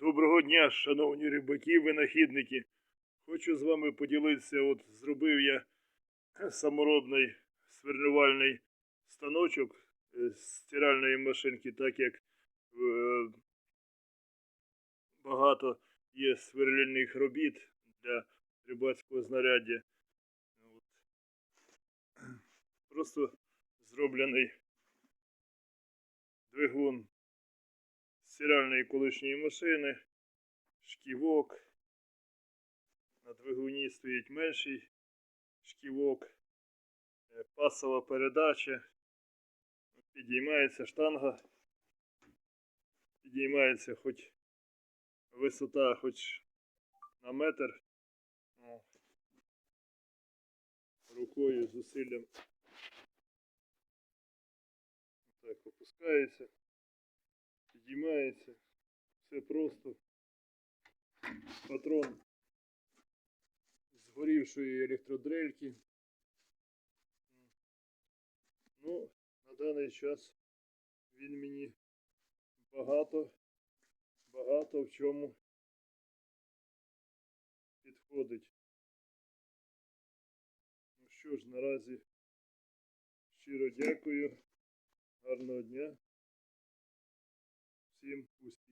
Доброго дня, шановні рибаки, винахідники. Хочу з вами поділитися. От зробив я саморобний свернувальний станочок з стиральної машинки, так як е, багато є сверлильних робіт для рибацького знаряддя. От. Просто зроблений двигун стиральної колишньої машини, шківок. На двигуні стоїть менший шківок, е, пасова передача. Підіймається штанга. Підіймається хоч висота, хоч на метр. Рукою, зусиллям. Так, опускається підіймається. Все просто. Патрон згорівшої електродрельки. Ну, на даний час він мені багато, багато в чому підходить. Ну що ж, наразі щиро дякую. Гарного дня. him who was